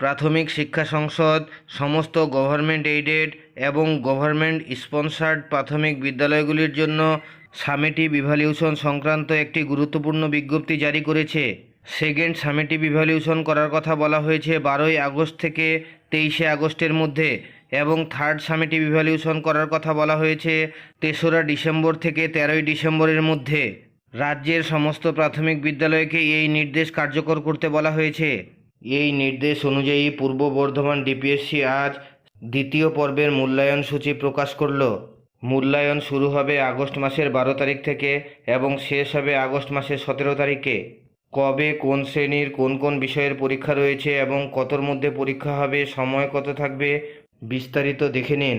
প্রাথমিক শিক্ষা সংসদ, সমস্ত গভর্নমেন্ট এইডেড এবং গভর্নমেন্ট স্পন্সার্ড প্রাথমিক বিদ্যালয়গুলির জন্য সামেটিভ ইভ্যালিউশন সংক্রান্ত একটি গুরুত্বপূর্ণ বিজ্ঞপ্তি জারি করেছে। সেকেন্ড সামেটিভ ইভ্যালিউশন করার কথা বলা হয়েছে বারোই আগস্ট থেকে তেইশে আগস্টের মধ্যে এবং থার্ড সামেটিভ ইভ্যালিউশন করার কথা বলা হয়েছে তেসরা ডিসেম্বর থেকে তেরোই ডিসেম্বরের মধ্যে। রাজ্যের সমস্ত প্রাথমিক বিদ্যালয়কে এই নির্দেশ কার্যকর করতে বলা হয়েছে। এই নির্দেশ অনুযায়ী পূর্ব বর্ধমান ডিপিএসসি আজ দ্বিতীয় পর্বের মূল্যায়ন সূচি প্রকাশ করল। মূল্যায়ন শুরু হবে আগস্ট মাসের বারো তারিখ থেকে এবং শেষ হবে আগস্ট মাসের সতেরো তারিখে। কবে, কোন শ্রেণির, কোন কোন বিষয়ের পরীক্ষা রয়েছে এবং কতর মধ্যে পরীক্ষা হবে, সময় কত থাকবে, বিস্তারিত দেখে নিন।